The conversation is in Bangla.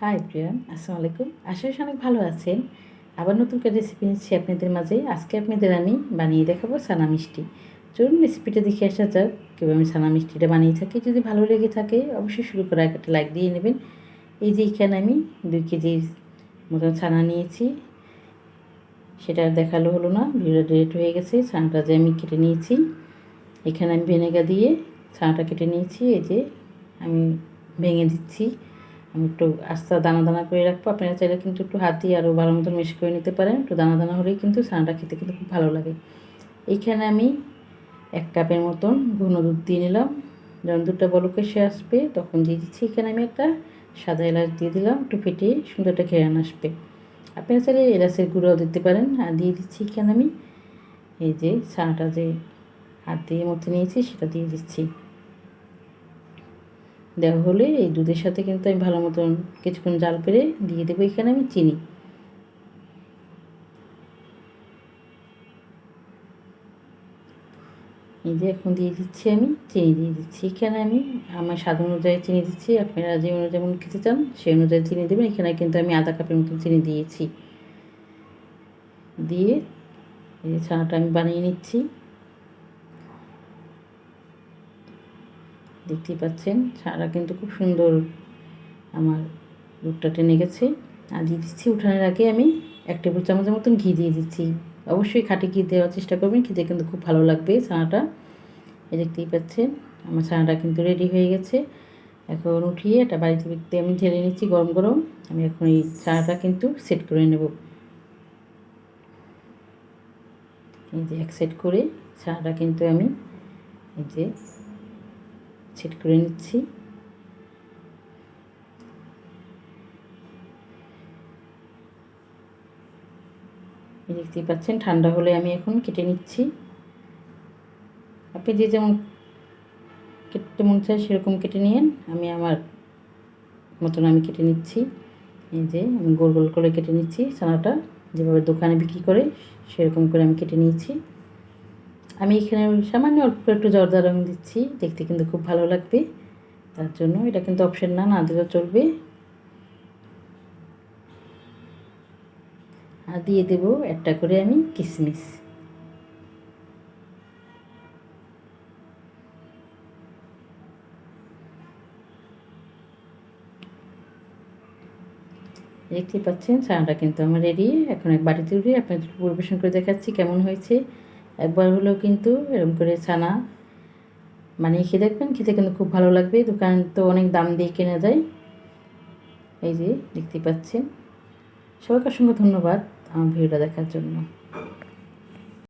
হাই প্রিয়ান আসসালামু আলাইকুম আশা করি অনেক ভালো আছেন। আবার নতুন করে রেসিপি নিচ্ছি আপনাদের মাঝে। আজকে আপনাদের আমি বানিয়ে দেখাবো সানা মিষ্টি। চলুন রেসিপিটা দেখে আসা যাক কীভাবে আমি সানা মিষ্টিটা বানিয়ে থাকি। যদি ভালো লেগে থাকে, অবশ্যই শুরু করে একটা লাইক দিয়ে নেবেন। এই যে এখানে আমি দুই কেজির মতন ছানা নিয়েছি। সেটা দেখাল হলো না ভিডিও ডেট হয়ে গেছে। ছানাটা যে আমি কেটে নিয়েছি। এখানে আমি ভেনেগা দিয়ে ছানাটা কেটে নিয়েছি। এই যে আমি ভেঙে দিচ্ছি। একটু আস্তে দানা দানা করে রাখব। আপনারা চাইলে কিন্তু একটু হাত দিয়ে আরও ভালো মতন মিশ করে নিতে পারেন। একটু দানা দানা হলেই কিন্তু ছানাটা খেতে কিন্তু খুব ভালো লাগে। এইখানে আমি এক কাপের মতন ঘন দুধ দিয়ে নিলাম। যখন দুধটা বলকে এসে আসবে, তখন দিয়ে দিচ্ছি। এখানে আমি একটা সাদা এলাচ দিয়ে দিলাম। একটু ফেটিয়ে সুন্দর একটা ঘেরান আসবে। আপনারা চাইলে এলাচের গুঁড়োও দিতে পারেন। আর দিয়ে দিচ্ছি এখানে আমি এই যে ছানাটা যে হাত দিয়ে মধ্যে নিয়েছি, সেটা দিয়ে দিচ্ছি। দেওয়া হলে এই দুধের সাথে কিন্তু আমি ভালো মতন কিছুক্ষণ জাল পেরে দিয়ে দেবো। এখানে আমি চিনি। এই যে এখন দিয়ে দিচ্ছি আমি চিনি দিয়ে দিচ্ছি। এখানে আমি আমার স্বাদ অনুযায়ী চিনি দিচ্ছি। আপনারা যে যেমন খেতে চান, সেই অনুযায়ী চিনি দেবেন। এখানে কিন্তু আমি আধা কাপের মতন চিনি দিয়েছি। দিয়ে এই ছানাটা আমি বানিয়ে নিচ্ছি। দেখতেই পাচ্ছেন ছানাটা কিন্তু খুব সুন্দর আমার দুধটা টেনে গেছে। আর দিয়ে দিচ্ছি উঠানের আগে আমি এক টেবিল চামচের মতন ঘি দিয়ে দিচ্ছি। অবশ্যই খাঁটি ঘি দেওয়ার চেষ্টা করবেন, খেতে কিন্তু খুব ভালো লাগবে ছানাটা। এই দেখতেই পাচ্ছেন, আমার ছানাটা কিন্তু রেডি হয়ে গেছে। এখন উঠিয়ে এটা বাড়িতে দেখতে আমি ঢেলে নিচ্ছি গরম গরম। আমি এখন এই ছানাটা কিন্তু সেট করে নেব। এই যে এক সেট করে ছানাটা কিন্তু আমি এই যে সেট করে নিচ্ছি। দেখতেই পাচ্ছেন, ঠান্ডা হলে আমি এখন কেটে নিচ্ছি। আপনি যে যেমন কেটে মন চায় সেরকম কেটে নিন আমি আমার মতন আমি কেটে নিচ্ছি। এই যে আমি গোল গোল করে কেটে নিচ্ছি ছানাটা। যেভাবে দোকানে বিক্রি করে সেরকম করে আমি কেটে নিয়েছি। আমি এখানে সামান্য অল্প একটু জর্দা রং দিচ্ছি, দেখতে কিন্তু খুব ভালো লাগবে। তার জন্য এটা কিন্তু অপশন না না দিলেও চলবে। আর দিয়ে দেব একটা করে আমি কিশমিশ দেখতে পাচ্ছেন চানাটা কিন্তু আমার রেডি এখন এক বাড়িতে উঠে আপনাদের পরিবেশন করে দেখাচ্ছি কেমন হয়েছে। একবার হলেও কিন্তু এরকম করে ছানা মানে খেয়ে দেখবেন, খেতে কিন্তু খুব ভালো লাগবে। দোকান তো অনেক দাম দিয়ে কেনা যায়। এই যে দেখতে পাচ্ছেন। সবাইকে অসংখ্য ধন্যবাদ আমার ভিডিওটা দেখার জন্য।